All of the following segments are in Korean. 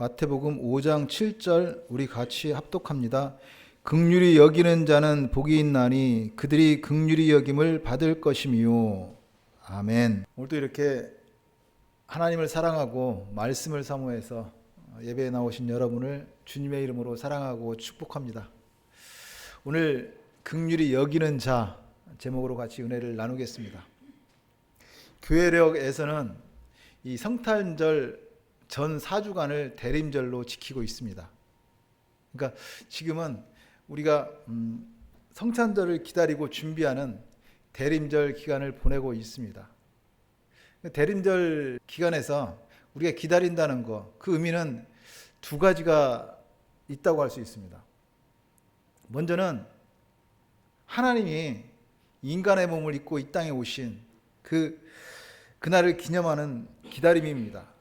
마태복음 5장 7절 우리 같이 합독합니다. 극률이 여기는 자는 복이 있나니 그들이 극률이 여김을 받을 것이미요. 아멘. 오늘도 이렇게 하나님을 사랑하고 말씀을 사모해서 예배에 나오신 여러분을 주님의 이름으로 사랑하고 축복합니다. 오늘 극률이 여기는 자 제목으로 같이 은혜를 나누겠습니다. 교회력에서는 이 성탄절 전 4주간을 대림절로 지키고 있습니다. 그러니까 지금은 우리가 음, 성탄절을 기다리고 준비하는 대림절 기간을 보내고 있습니다. 대림절 기간에서 우리가 기다린다는 거, 그 의미는 두 가지가 있다고 할 수 있습니다. 먼저는 하나님이 인간의 몸을 입고 이 땅에 오신 그 그날을 기념하는 기다림입니다.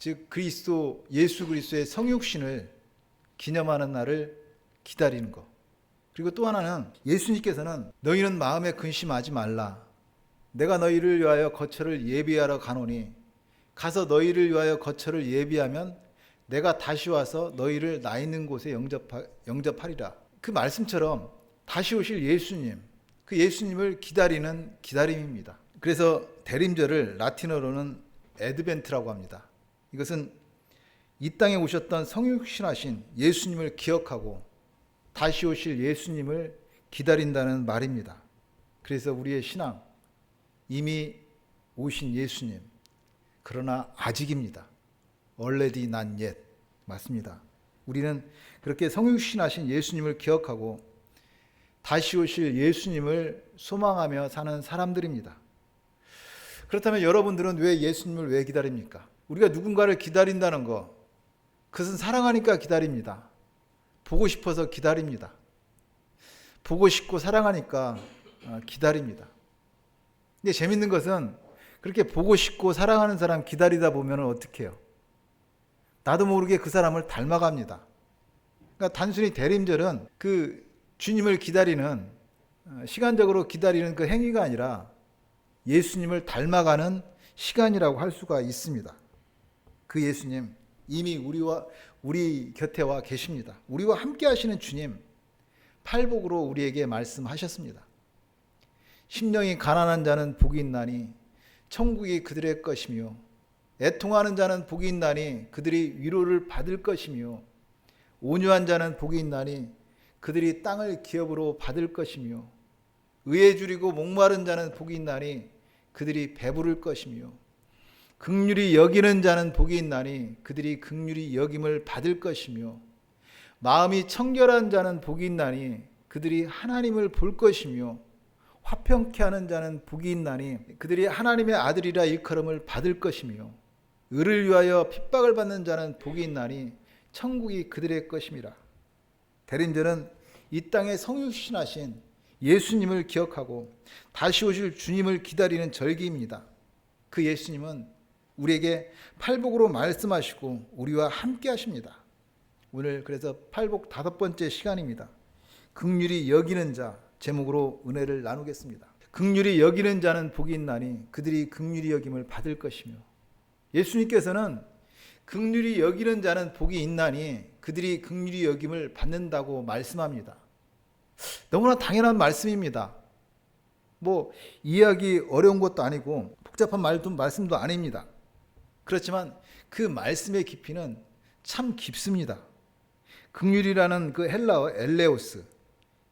즉 그리스도 예수 그리스도의 성육신을 기념하는 날을 기다리는 것. 그리고 또 하나는 예수님께서는 너희는 마음에 근심하지 말라. 내가 너희를 위하여 거처를 예비하러 가노니 가서 너희를 위하여 거처를 예비하면 내가 다시 와서 너희를 나 있는 곳에 영접하, 영접하리라. 그 말씀처럼 다시 오실 예수님, 그 예수님을 기다리는 기다림입니다. 그래서 대림절을 라틴어로는 에드벤트라고 합니다. 이것은 이 땅에 오셨던 성육신하신 예수님을 기억하고 다시 오실 예수님을 기다린다는 말입니다. 그래서 우리의 신앙 이미 오신 예수님 그러나 아직입니다. already not yet 맞습니다. 우리는 그렇게 성육신하신 예수님을 기억하고 다시 오실 예수님을 소망하며 사는 사람들입니다. 그렇다면 여러분들은 왜 예수님을 왜 기다립니까? 우리가 누군가를 기다린다는 거, 그것은 사랑하니까 기다립니다. 보고 싶어서 기다립니다. 보고 싶고 사랑하니까 어, 기다립니다. 근데 재밌는 것은 그렇게 보고 싶고 사랑하는 사람 기다리다 보면 어떻게 해요? 나도 모르게 그 사람을 닮아갑니다. 그러니까 단순히 대림절은 그 주님을 기다리는 어, 시간적으로 기다리는 그 행위가 아니라 예수님을 닮아가는 시간이라고 할 수가 있습니다. 그 예수님 이미 우리와 우리 곁에 와 계십니다. 우리와 함께 하시는 주님 팔복으로 우리에게 말씀하셨습니다. 심령이 가난한 자는 복이 있나니 천국이 그들의 것이며 애통하는 자는 복이 있나니 그들이 위로를 받을 것이며 온유한 자는 복이 있나니 그들이 땅을 기업으로 받을 것이며 의에 줄이고 목마른 자는 복이 있나니 그들이 배부를 것이며 극률이 여기는 자는 복이 있나니 그들이 극률이 여김을 받을 것이며 마음이 청결한 자는 복이 있나니 그들이 하나님을 볼 것이며 화평케 하는 자는 복이 있나니 그들이 하나님의 아들이라 일컬음을 받을 것이며 의를 위하여 핍박을 받는 자는 복이 있나니 천국이 그들의 것임이라. 대림절은 이 땅에 성육신하신 예수님을 기억하고 다시 오실 주님을 기다리는 절기입니다. 그 예수님은 우리에게 팔복으로 말씀하시고 우리와 함께 하십니다. 오늘 그래서 팔복 다섯 번째 시간입니다. 극률이 여기는 자 제목으로 은혜를 나누겠습니다. 극률이 여기는 자는 복이 있나니 그들이 극률이 여김을 받을 것이며 예수님께서는 극률이 여기는 자는 복이 있나니 그들이 극률이 여김을 받는다고 말씀합니다. 너무나 당연한 말씀입니다. 뭐 이해하기 어려운 것도 아니고 복잡한 말도 말씀도 아닙니다. 그렇지만 그 말씀의 깊이는 참 깊습니다. 극률이라는 그 헬라어 엘레오스.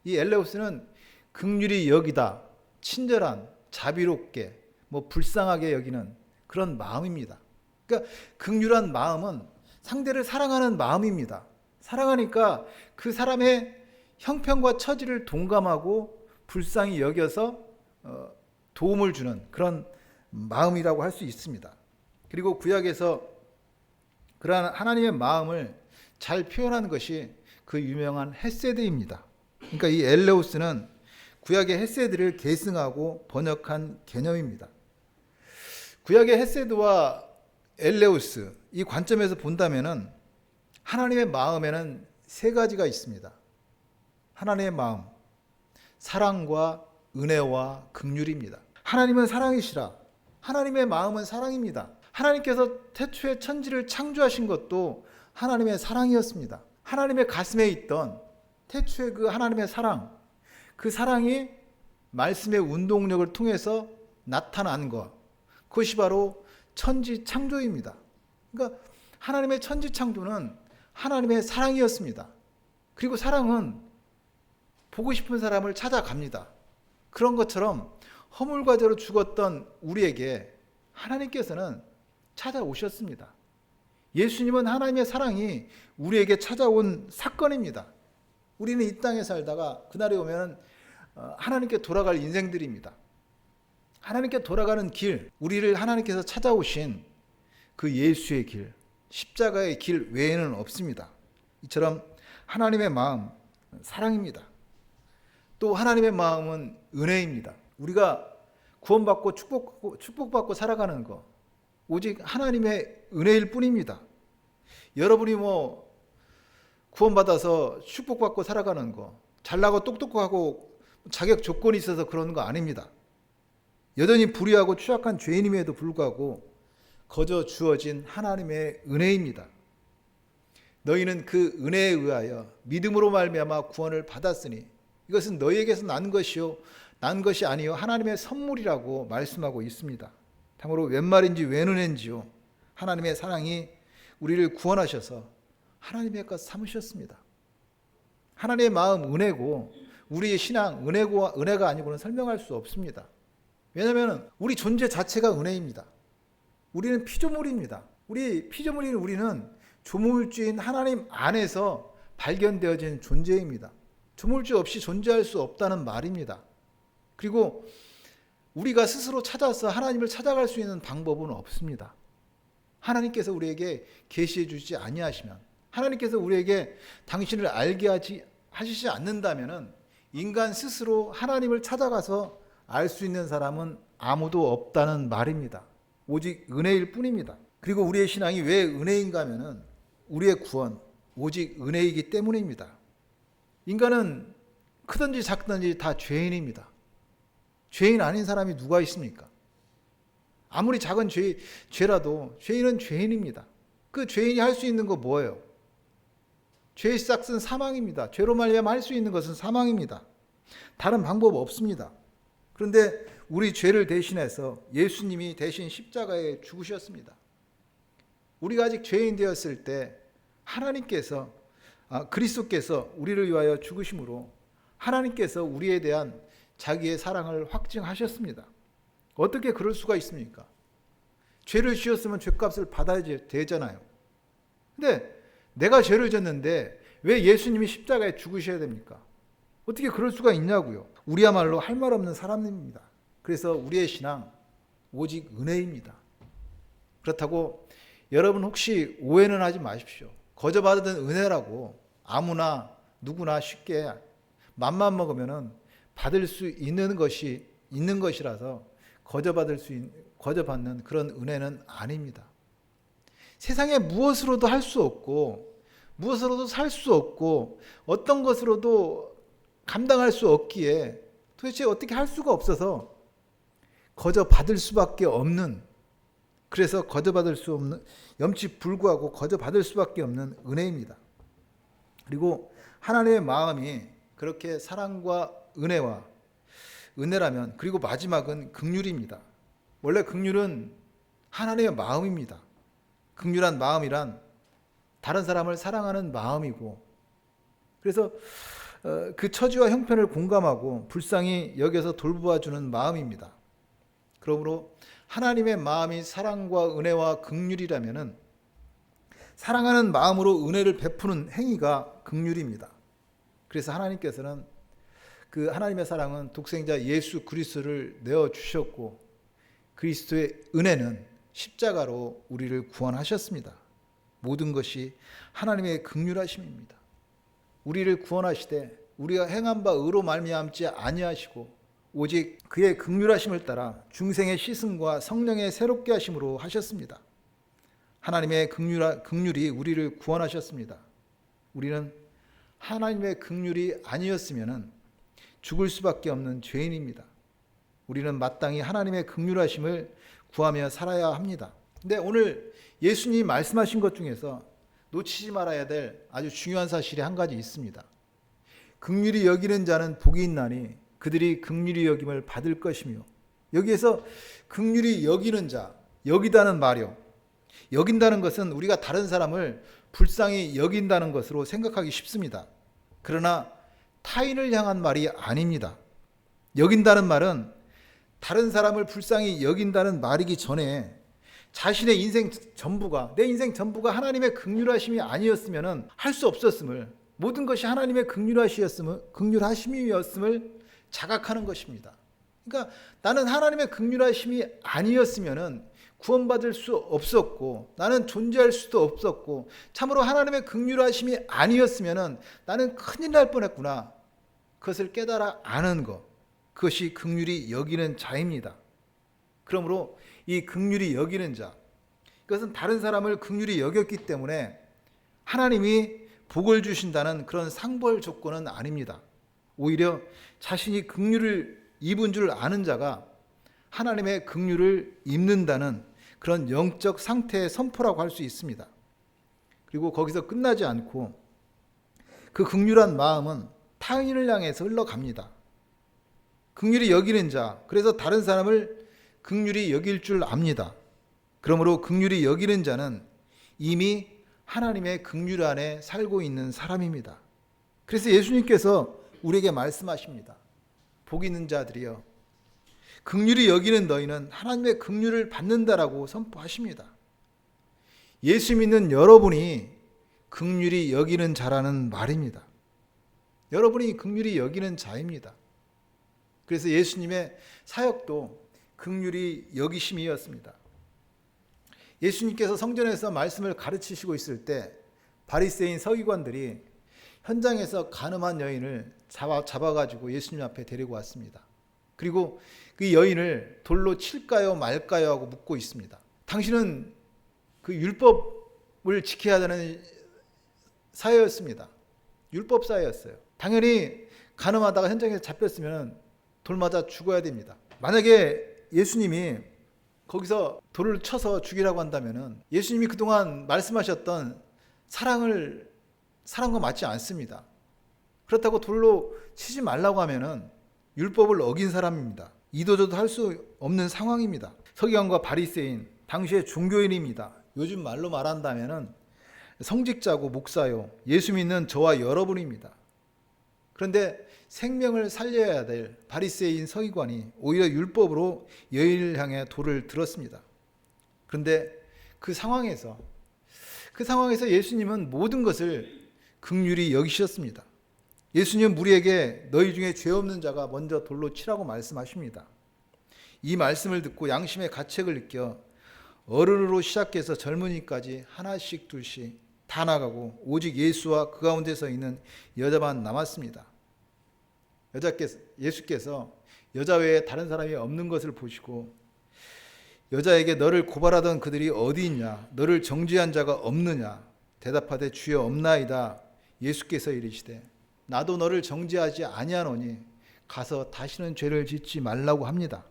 이 엘레오스는 극률이 여기다. 친절한, 자비롭게, 뭐 불쌍하게 여기는 그런 마음입니다. 그러니까 극률한 마음은 상대를 사랑하는 마음입니다. 사랑하니까 그 사람의 형편과 처지를 동감하고 불쌍히 여겨서 어, 도움을 주는 그런 마음이라고 할 수 있습니다. 그리고 구약에서 그러한 하나님의 마음을 잘 표현하는 것이 그 유명한 헤세드입니다. 그러니까 이 엘레우스는 구약의 헤세드를 계승하고 번역한 개념입니다. 구약의 헤세드와 엘레우스 이 관점에서 본다면은 하나님의 마음에는 세 가지가 있습니다. 하나님의 마음, 사랑과 은혜와 긍휼입니다. 하나님은 사랑이시라. 하나님의 마음은 사랑입니다. 하나님께서 태초에 천지를 창조하신 것도 하나님의 사랑이었습니다. 하나님의 가슴에 있던 태초의 그 하나님의 사랑, 그 사랑이 말씀의 운동력을 통해서 나타난 것. 그것이 바로 천지 창조입니다. 그러니까 하나님의 천지 창조는 하나님의 사랑이었습니다. 그리고 사랑은 보고 싶은 사람을 찾아갑니다. 그런 것처럼 허물과제로 죽었던 우리에게 하나님께서는 찾아오셨습니다. 예수님은 하나님의 사랑이 우리에게 찾아온 사건입니다. 우리는 이 땅에 살다가 그날이 오면 어, 하나님께 돌아갈 인생들입니다. 하나님께 돌아가는 길, 우리를 하나님께서 찾아오신 그 예수의 길, 십자가의 길 외에는 없습니다. 이처럼 하나님의 마음, 사랑입니다. 또 하나님의 마음은 은혜입니다. 우리가 구원받고 축복받고, 축복받고 살아가는 것, 오직 하나님의 은혜일 뿐입니다. 여러분이 뭐 구원받아서 축복받고 살아가는 거, 잘나고 똑똑하고 자격 조건이 있어서 그러는 거 아닙니다. 여전히 불의하고 추악한 죄인임에도 불구하고 거저 주어진 하나님의 은혜입니다. 너희는 그 은혜에 의하여 믿음으로 말미암아 구원을 받았으니 이것은 너희에게서 난 것이요 난 것이 아니요 하나님의 선물이라고 말씀하고 있습니다. 참으로 웬 말인지 웬 은혜인지요 하나님의 사랑이 우리를 구원하셔서 하나님의 것 삼으셨습니다. 하나님의 마음 은혜고 우리의 신앙 은혜고 은혜가 아니고는 설명할 수 없습니다. 왜냐하면 우리 존재 자체가 은혜입니다. 우리는 피조물입니다. 우리 피조물인 우리는 조물주인 하나님 안에서 발견되어진 존재입니다. 조물주 없이 존재할 수 없다는 말입니다. 그리고 우리가 스스로 찾아서 하나님을 찾아갈 수 있는 방법은 없습니다. 하나님께서 우리에게 계시해 주지 아니하시면 하나님께서 우리에게 당신을 알게 하지 하시지 않는다면은 인간 스스로 하나님을 찾아가서 알 수 있는 사람은 아무도 없다는 말입니다. 오직 은혜일 뿐입니다. 그리고 우리의 신앙이 왜 은혜인가 하면은 우리의 구원 오직 은혜이기 때문입니다. 인간은 크든지 작든지 다 죄인입니다. 죄인 아닌 사람이 누가 있습니까? 아무리 작은 죄, 죄라도 죄인은 죄인입니다. 그 죄인이 할 수 있는 거 뭐예요? 죄의 싹은 사망입니다. 죄로 말미암아 할 수 있는 것은 사망입니다. 다른 방법 없습니다. 그런데 우리 죄를 대신해서 예수님이 대신 십자가에 죽으셨습니다. 우리가 아직 죄인 되었을 때 하나님께서 아, 그리스도께서 우리를 위하여 죽으심으로 하나님께서 우리에 대한 자기의 사랑을 확증하셨습니다. 어떻게 그럴 수가 있습니까? 죄를 지었으면 죄값을 받아야 되잖아요. 근데 내가 죄를 졌는데 왜 예수님이 십자가에 죽으셔야 됩니까? 어떻게 그럴 수가 있냐고요. 우리야말로 할 말 없는 사람입니다. 그래서 우리의 신앙 오직 은혜입니다. 그렇다고 여러분 혹시 오해는 하지 마십시오. 거저 받은 은혜라고 아무나 누구나 쉽게 맘만 먹으면은 받을 수 있는 것이 있는 것이라서 거저 받을 수 있, 거저 받는 그런 은혜는 아닙니다. 세상에 무엇으로도 할 수 없고 무엇으로도 살 수 없고 어떤 것으로도 감당할 수 없기에 도대체 어떻게 할 수가 없어서 거저 받을 수밖에 없는 그래서 거저 받을 수 없는 염치 불구하고 거저 받을 수밖에 없는 은혜입니다. 그리고 하나님의 마음이 그렇게 사랑과 은혜와 은혜라면 그리고 마지막은 극률입니다. 원래 극률은 하나님의 마음입니다. 극률한 마음이란 다른 사람을 사랑하는 마음이고 그래서 어, 그 처지와 형편을 공감하고 불쌍히 여겨서 돌보아 주는 마음입니다. 그러므로 하나님의 마음이 사랑과 은혜와 극률이라면은 사랑하는 마음으로 은혜를 베푸는 행위가 극률입니다. 그래서 하나님께서는 그 하나님의 사랑은 독생자 예수 그리스도를 내어 주셨고 그리스도의 은혜는 십자가로 우리를 구원하셨습니다. 모든 것이 하나님의 극률하심입니다. 우리를 구원하시되 우리가 행한 바 의로 말미암지 아니하시고 오직 그의 극률하심을 따라 중생의 시승과 성령의 새롭게 하심으로 하셨습니다. 하나님의 극률, 극률이 우리를 구원하셨습니다. 우리는 하나님의 극률이 아니었으면 죽을 수밖에 없는 죄인입니다. 우리는 마땅히 하나님의 극률하심을 구하며 살아야 합니다. 근데 오늘 예수님이 말씀하신 것 중에서 놓치지 말아야 될 아주 중요한 사실이 한 가지 있습니다. 극률이 여기는 자는 복이 있나니 그들이 극률이 여김을 받을 것이며 여기에서 극률이 여기는 자 여기다는 말이요. 여긴다는 것은 우리가 다른 사람을 불쌍히 여긴다는 것으로 생각하기 쉽습니다. 그러나 타인을 향한 말이 아닙니다. 여긴다는 말은 다른 사람을 불쌍히 여긴다는 말이기 전에 자신의 인생 전부가 내 인생 전부가 하나님의 극률하심이 아니었으면은 할 수 없었음을 모든 것이 하나님의 극률하시었음을 극률하심이었음을 자각하는 것입니다. 그러니까 나는 하나님의 극률하심이 아니었으면은 구원받을 수 없었고 나는 존재할 수도 없었고 참으로 하나님의 극률하심이 아니었으면은 나는 큰일 날 뻔했구나. 그것을 깨달아 아는 것. 그것이 극률이 여기는 자입니다. 그러므로 이 극률이 여기는 자 이것은 다른 사람을 극률이 여겼기 때문에 하나님이 복을 주신다는 그런 상벌 조건은 아닙니다. 오히려 자신이 극률을 입은 줄 아는 자가 하나님의 극률을 입는다는 그런 영적 상태의 선포라고 할 수 있습니다. 그리고 거기서 끝나지 않고 그 극률한 마음은 타인을 향해서 흘러갑니다. 극률이 여기는 자, 그래서 다른 사람을 극률이 여길 줄 압니다. 그러므로 극률이 여기는 자는 이미 하나님의 극률 안에 살고 있는 사람입니다. 그래서 예수님께서 우리에게 말씀하십니다. 복 있는 자들이여 극률이 여기는 너희는 하나님의 극률을 받는다라고 선포하십니다. 예수 믿는 여러분이 극률이 여기는 자라는 말입니다. 여러분이 극률이 여기는 자입니다. 그래서 예수님의 사역도 극률이 여기심이었습니다. 예수님께서 성전에서 말씀을 가르치시고 있을 때 바리새인 서기관들이 현장에서 가늠한 여인을 잡아 잡아가지고 예수님 앞에 데리고 왔습니다. 그리고 그 여인을 돌로 칠까요 말까요 하고 묻고 있습니다. 당신은 그 율법을 지켜야 되는 사회였습니다. 율법 사회였어요. 당연히 가늠하다가 현장에서 잡혔으면 돌 맞아 죽어야 됩니다. 만약에 예수님이 거기서 돌을 쳐서 죽이라고 한다면은 예수님이 그동안 말씀하셨던 사랑을 사랑과 맞지 않습니다. 그렇다고 돌로 치지 말라고 하면은 율법을 어긴 사람입니다. 이도저도 할 수 없는 상황입니다. 서기관과 바리새인 당시의 종교인입니다. 요즘 말로 말한다면은 성직자고 목사요. 예수 믿는 저와 여러분입니다. 그런데 생명을 살려야 될 바리새인 서기관이 오히려 율법으로 여인을 향해 돌을 들었습니다. 그런데 그 상황에서 그 상황에서 예수님은 모든 것을 극률이 여기셨습니다. 예수님 무리에게 너희 중에 죄 없는 자가 먼저 돌로 치라고 말씀하십니다. 이 말씀을 듣고 양심의 가책을 느껴 어른으로 시작해서 젊은이까지 하나씩 둘씩 다 나가고 오직 예수와 그 가운데 서 있는 여자만 남았습니다. 여자께서 예수께서 여자 외에 다른 사람이 없는 것을 보시고 여자에게 너를 고발하던 그들이 어디 있냐 너를 정죄한 자가 없느냐 대답하되 주여 없나이다 예수께서 이르시되 나도 너를 정죄하지 아니하노니 가서 다시는 죄를 짓지 말라고 합니다.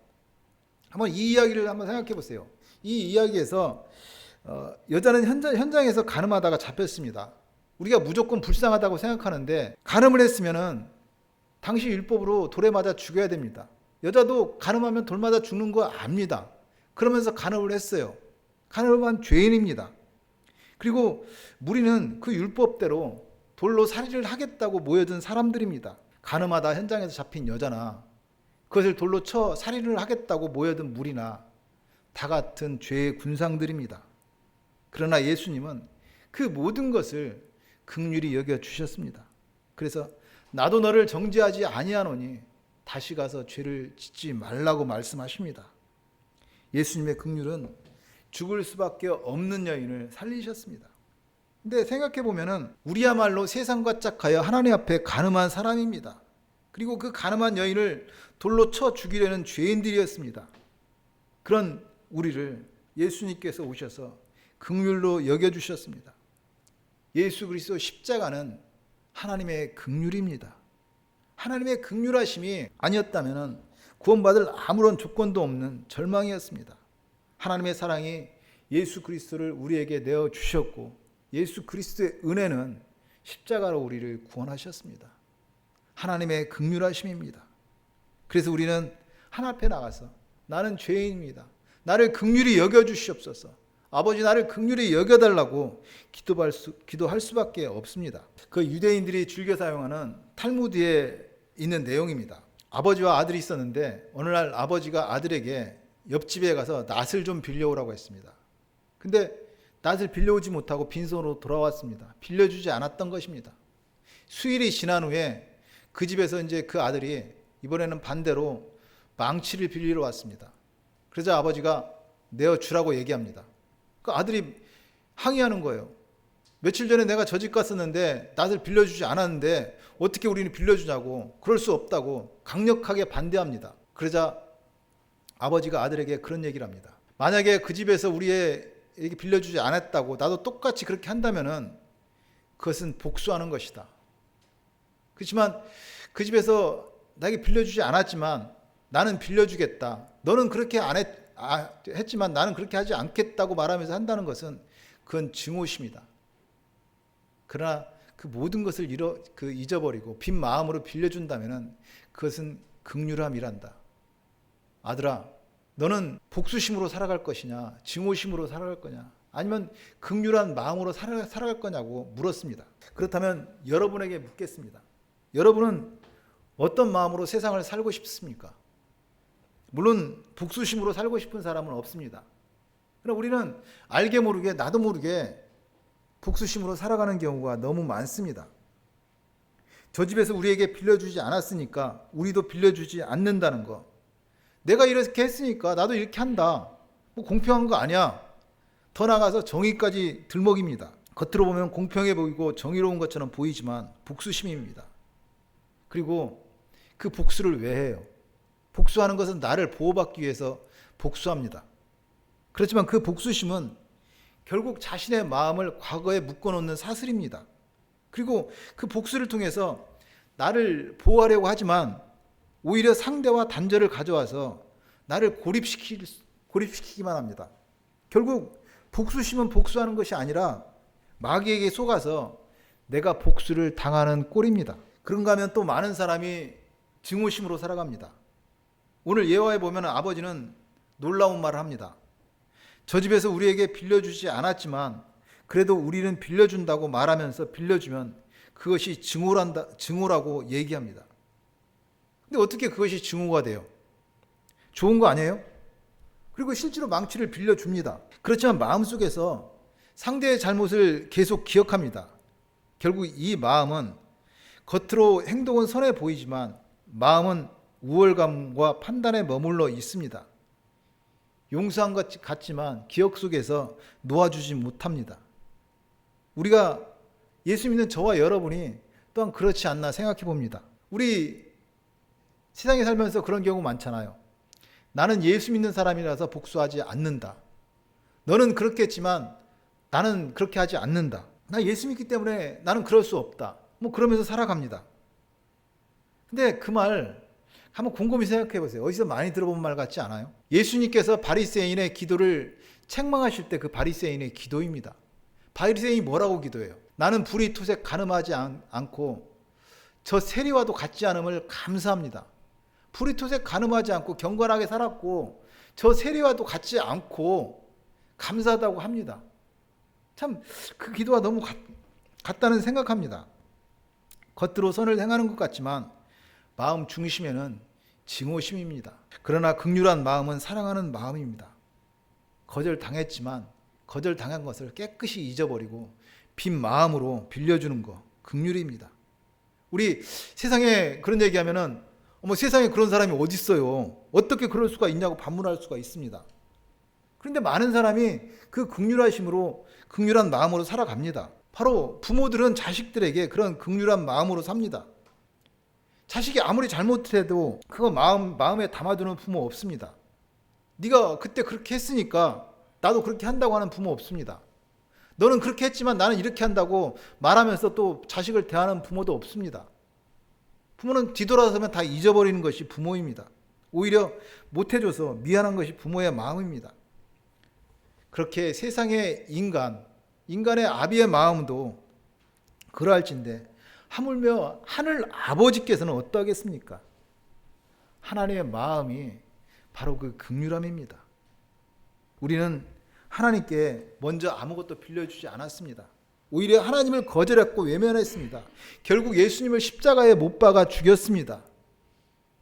한번 이 이야기를 한번 생각해 보세요. 이 이야기에서 어, 여자는 현장, 현장에서 가늠하다가 잡혔습니다. 우리가 무조건 불쌍하다고 생각하는데 가늠을 했으면은 당시 율법으로 돌에 맞아 죽여야 됩니다. 여자도 가늠하면 돌 맞아 죽는 거 압니다. 그러면서 간음을 했어요. 간음한 죄인입니다. 그리고 무리는 그 율법대로 돌로 살인을 하겠다고 모여든 사람들입니다. 간음하다 현장에서 잡힌 여자나 그것을 돌로 쳐 살인을 하겠다고 모여든 무리나 다 같은 죄의 군상들입니다. 그러나 예수님은 그 모든 것을 극률이 여겨 주셨습니다. 그래서 나도 너를 정죄하지 아니하노니 다시 가서 죄를 짓지 말라고 말씀하십니다. 예수님의 긍휼은 죽을 수밖에 없는 여인을 살리셨습니다. 근데 생각해 보면은 우리야말로 세상과 짝하여 하나님 앞에 가늠한 사람입니다. 그리고 그 가늠한 여인을 돌로 쳐 죽이려는 죄인들이었습니다. 그런 우리를 예수님께서 오셔서 긍휼로 여겨 주셨습니다. 예수 그리스도 십자가는 하나님의 극률입니다. 하나님의 극률하심이 아니었다면 구원받을 아무런 조건도 없는 절망이었습니다. 하나님의 사랑이 예수 그리스도를 우리에게 내어 주셨고 예수 그리스도의 은혜는 십자가로 우리를 구원하셨습니다. 하나님의 극률하심입니다. 그래서 우리는 하나 앞에 나가서 나는 죄인입니다. 나를 극률히 여겨 주시옵소서. 아버지 나를 극률히 여겨 달라고 기도할 수 기도할 수밖에 없습니다. 그 유대인들이 즐겨 사용하는 탈무드에 있는 내용입니다. 아버지와 아들이 있었는데 어느 날 아버지가 아들에게 옆집에 가서 낫을 좀 빌려오라고 했습니다. 근데 낫을 빌려오지 못하고 빈손으로 돌아왔습니다. 빌려주지 않았던 것입니다. 수일이 지난 후에 그 집에서 이제 그 아들이 이번에는 반대로 망치를 빌리러 왔습니다. 그러자 아버지가 내어 주라고 얘기합니다. 그 아들이 항의하는 거예요. 며칠 전에 내가 저 집 갔었는데 낫을 빌려주지 않았는데 어떻게 우리는 빌려주냐고 그럴 수 없다고 강력하게 반대합니다. 그러자 아버지가 아들에게 그런 얘기를 합니다. 만약에 그 집에서 우리 에게 빌려주지 않았다고 나도 똑같이 그렇게 한다면은 그것은 복수하는 것이다. 그렇지만 그 집에서 나에게 빌려주지 않았지만 나는 빌려주겠다. 너는 그렇게 안 했, 아, 했지만 나는 그렇게 하지 않겠다고 말하면서 한다는 것은 그건 증오심이다. 그러나 그 모든 것을 잃어 그 잊어버리고 빈 마음으로 빌려준다면은 그것은 극률함이란다. 아들아, 너는 복수심으로 살아갈 것이냐, 증오심으로 살아갈 거냐, 아니면 극률한 마음으로 살아, 살아갈 거냐고 물었습니다. 그렇다면 여러분에게 묻겠습니다. 여러분은 어떤 마음으로 세상을 살고 싶습니까? 물론 복수심으로 살고 싶은 사람은 없습니다. 그러나 우리는 알게 모르게 나도 모르게 복수심으로 살아가는 경우가 너무 많습니다. 저 집에서 우리에게 빌려주지 않았으니까 우리도 빌려주지 않는다는 거. 내가 이렇게 했으니까 나도 이렇게 한다. 뭐 공평한 거 아니야. 더 나가서 정의까지 들먹입니다. 겉으로 보면 공평해 보이고 정의로운 것처럼 보이지만 복수심입니다. 그리고 그 복수를 왜 해요? 복수하는 것은 나를 보호받기 위해서 복수합니다. 그렇지만 그 복수심은 결국 자신의 마음을 과거에 묶어놓는 사슬입니다. 그리고 그 복수를 통해서 나를 보호하려고 하지만 오히려 상대와 단절을 가져와서 나를 고립시키, 고립시키기만 합니다. 결국 복수심은 복수하는 것이 아니라 마귀에게 속아서 내가 복수를 당하는 꼴입니다. 그런가 하면 또 많은 사람이 증오심으로 살아갑니다. 오늘 예화에 보면 아버지는 놀라운 말을 합니다. 저 집에서 우리에게 빌려주지 않았지만 그래도 우리는 빌려준다고 말하면서 빌려주면 그것이 증오란다, 증오라고 얘기합니다. 근데 어떻게 그것이 증오가 돼요? 좋은 거 아니에요? 그리고 실제로 망치를 빌려줍니다. 그렇지만 마음속에서 상대의 잘못을 계속 기억합니다. 결국 이 마음은 겉으로 행동은 선해 보이지만 마음은 우월감과 판단에 머물러 있습니다. 용서한 것 같지만 기억 속에서 놓아주지 못합니다. 우리가 예수 믿는 저와 여러분이 또한 그렇지 않나 생각해 봅니다. 우리 세상에 살면서 그런 경우 많잖아요. 나는 예수 믿는 사람이라서 복수하지 않는다. 너는 그렇겠지만 나는 그렇게 하지 않는다. 나 예수 믿기 때문에 나는 그럴 수 없다. 뭐 그러면서 살아갑니다. 근데 그 말 한번 곰곰이 생각해 보세요. 어디서 많이 들어본 말 같지 않아요? 예수님께서 바리새인의 기도를 책망하실 때 그 바리새인의 기도입니다. 바리새인이 뭐라고 기도해요? 나는 불이 토색 가늠하지 않, 않고 저 세리와도 같지 않음을 감사합니다. 불이 토색 가늠하지 않고 경건하게 살았고 저 세리와도 같지 않고 감사하다고 합니다. 참 그 기도가 너무 같, 같다는 생각합니다. 겉으로 선을 행하는 것 같지만 마음 중심에는 증오심입니다. 그러나 극률한 마음은 사랑하는 마음입니다. 거절 당했지만 거절 당한 것을 깨끗이 잊어버리고 빈 마음으로 빌려주는 거 극률입니다. 우리 세상에 그런 얘기하면은 어머 세상에 그런 사람이 어디 있어요? 어떻게 그럴 수가 있냐고 반문할 수가 있습니다. 그런데 많은 사람이 그 극률하심으로 극률한 마음으로 살아갑니다. 바로 부모들은 자식들에게 그런 극률한 마음으로 삽니다. 자식이 아무리 잘못해도 그거 마음 마음에 담아두는 부모 없습니다. 네가 그때 그렇게 했으니까 나도 그렇게 한다고 하는 부모 없습니다. 너는 그렇게 했지만 나는 이렇게 한다고 말하면서 또 자식을 대하는 부모도 없습니다. 부모는 뒤돌아서면 다 잊어버리는 것이 부모입니다. 오히려 못해줘서 미안한 것이 부모의 마음입니다. 그렇게 세상의 인간, 인간의 아비의 마음도 그러할진데 하물며 하늘 아버지께서는 어떠하겠습니까? 하나님의 마음이 바로 그 극률함입니다. 우리는 하나님께 먼저 아무것도 빌려주지 않았습니다. 오히려 하나님을 거절했고 외면했습니다. 결국 예수님을 십자가에 못 박아 죽였습니다.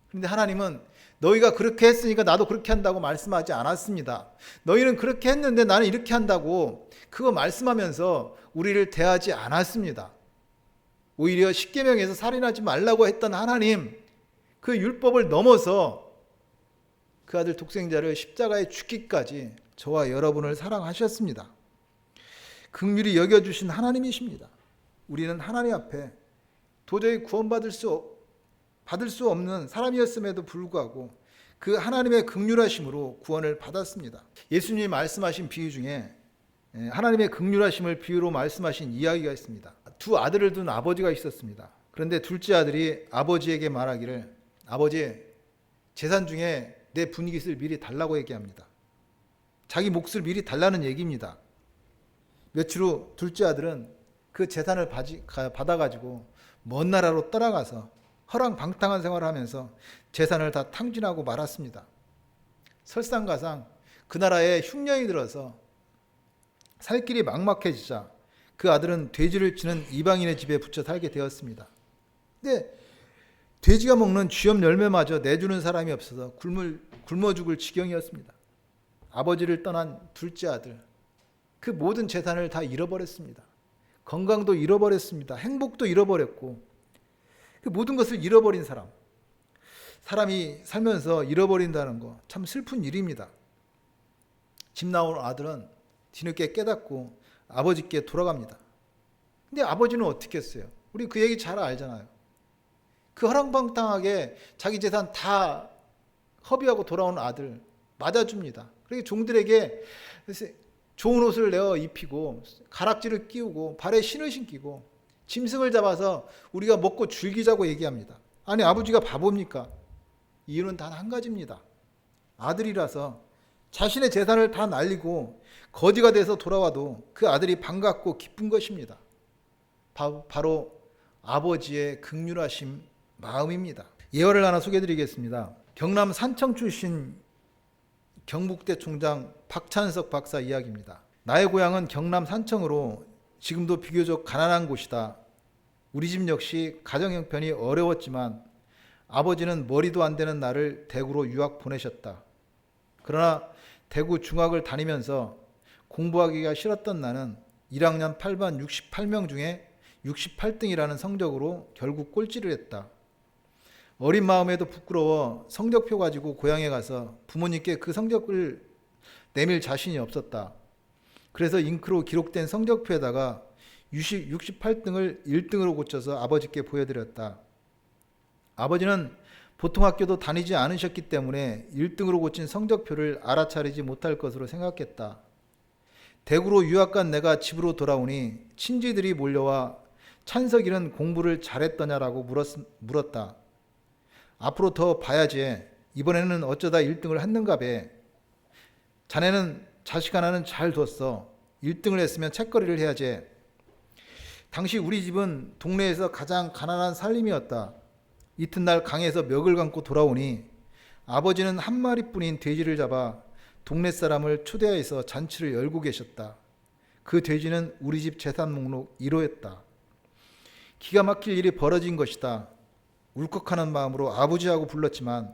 그런데 하나님은 너희가 그렇게 했으니까 나도 그렇게 한다고 말씀하지 않았습니다. 너희는 그렇게 했는데 나는 이렇게 한다고 그거 말씀하면서 우리를 대하지 않았습니다. 오히려 십계명에서 살인하지 말라고 했던 하나님 그 율법을 넘어서 그 아들 독생자를 십자가에 죽기까지 저와 여러분을 사랑하셨습니다. 극률이 여겨주신 하나님이십니다. 우리는 하나님 앞에 도저히 구원받을 수 받을 수 없는 사람이었음에도 불구하고 그 하나님의 극률하심으로 구원을 받았습니다. 예수님이 말씀하신 비유 중에 예, 하나님의 극률하심을 비유로 말씀하신 이야기가 있습니다. 두 아들을 둔 아버지가 있었습니다. 그런데 둘째 아들이 아버지에게 말하기를 아버지 재산 중에 내 분깃을 미리 달라고 얘기합니다. 자기 몫을 미리 달라는 얘기입니다. 며칠 후 둘째 아들은 그 재산을 받아가지고 먼 나라로 떠나가서 허랑방탕한 생활을 하면서 재산을 다 탕진하고 말았습니다. 설상가상 그 나라에 흉년이 들어서 살 길이 막막해지자 그 아들은 돼지를 치는 이방인의 집에 붙여 살게 되었습니다. 근데 돼지가 먹는 쥐염 열매마저 내주는 사람이 없어서 굶을, 굶어 죽을 지경이었습니다. 아버지를 떠난 둘째 아들, 그 모든 재산을 다 잃어버렸습니다. 건강도 잃어버렸습니다. 행복도 잃어버렸고, 그 모든 것을 잃어버린 사람. 사람이 살면서 잃어버린다는 거 참 슬픈 일입니다. 집 나온 아들은 뒤늦게 깨닫고 아버지께 돌아갑니다. 근데 아버지는 어떻게 했어요? 우리 그 얘기 잘 알잖아요. 그 허랑방탕하게 자기 재산 다 허비하고 돌아온 아들 맞아줍니다. 그리고 종들에게 좋은 옷을 내어 입히고 가락지를 끼우고 발에 신을 신기고 짐승을 잡아서 우리가 먹고 즐기자고 얘기합니다. 아니 아버지가 바보입니까? 이유는 단 한 가지입니다. 아들이라서 자신의 재산을 다 날리고 거지가 돼서 돌아와도 그 아들이 반갑고 기쁜 것입니다. 바 로 아버지의 극률하심 마음입니다. 예화를 하나 소개드리겠습니다. 경남 산청 출신 경북대 총장 박찬석 박사 이야기입니다. 나의 고향은 경남 산청으로 지금도 비교적 가난한 곳이다. 우리 집 역시 가정 형편이 어려웠지만 아버지는 머리도 안 되는 나를 대구로 유학 보내셨다. 그러나 대구 중학을 다니면서 공부하기가 싫었던 나는 1학년 8반 68명 중에 68등이라는 성적으로 결국 꼴찌를 했다. 어린 마음에도 부끄러워 성적표 가지고 고향에 가서 부모님께 그 성적을 내밀 자신이 없었다. 그래서 잉크로 기록된 성적표에다가 68등을 1등으로 고쳐서 아버지께 보여드렸다. 아버지는 보통 학교도 다니지 않으셨기 때문에 1등으로 고친 성적표를 알아차리지 못할 것으로 생각했다. 대구로 유학 간 내가 집으로 돌아오니 친지들이 몰려와 찬석이는 공부를 잘했더냐라고 물었, 다 앞으로 더 봐야지. 이번에는 어쩌다 1등을 했는가 배. 자네는 자식 하나는 잘 뒀어. 1등을 했으면 책거리를 해야지. 당시 우리 집은 동네에서 가장 가난한 살림이었다. 이튿날 강에서 멱을 감고 돌아오니 아버지는 한 마리뿐인 돼지를 잡아 동네 사람을 초대해서 잔치를 열고 계셨다. 그 돼지는 우리 집 재산 목록 1호였다. 기가 막힐 일이 벌어진 것이다. 울컥하는 마음으로 아버지하고 불렀지만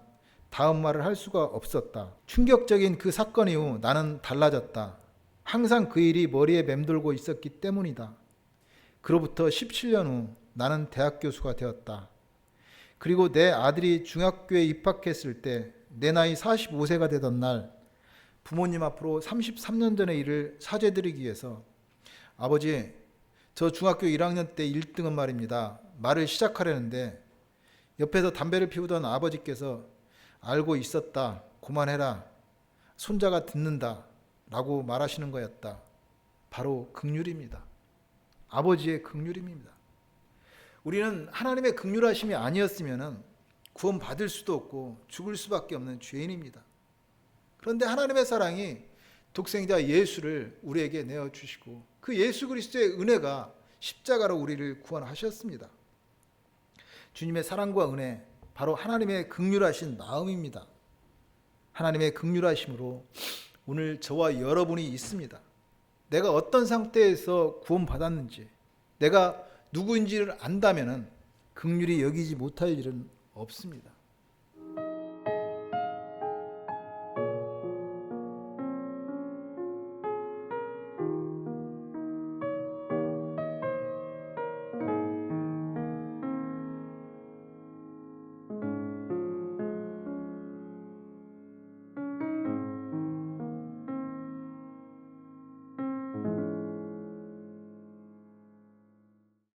다음 말을 할 수가 없었다. 충격적인 그 사건 이후 나는 달라졌다. 항상 그 일이 머리에 맴돌고 있었기 때문이다. 그로부터 17년 후 나는 대학 교수가 되었다. 그리고 내 아들이 중학교에 입학했을 때 내 나이 45세가 되던 날 부모님 앞으로 33년 전의 일을 사죄드리기 위해서 아버지 저 중학교 1학년 때 1등은 말입니다. 말을 시작하려는데 옆에서 담배를 피우던 아버지께서 알고 있었다. 그만해라. 손자가 듣는다. 라고 말하시는 거였다. 바로 극률입니다. 아버지의 극률입니다. 우리는 하나님의 극률하심이 아니었으면 구원 받을 수도 없고 죽을 수밖에 없는 죄인입니다. 그런데 하나님의 사랑이 독생자 예수를 우리에게 내어 주시고 그 예수 그리스도의 은혜가 십자가로 우리를 구원하셨습니다. 주님의 사랑과 은혜 바로 하나님의 극률하신 마음입니다. 하나님의 극률하심으로 오늘 저와 여러분이 있습니다. 내가 어떤 상태에서 구원받았는지 내가 누구인지를 안다면은 극률이 여기지 못할 일은 없습니다.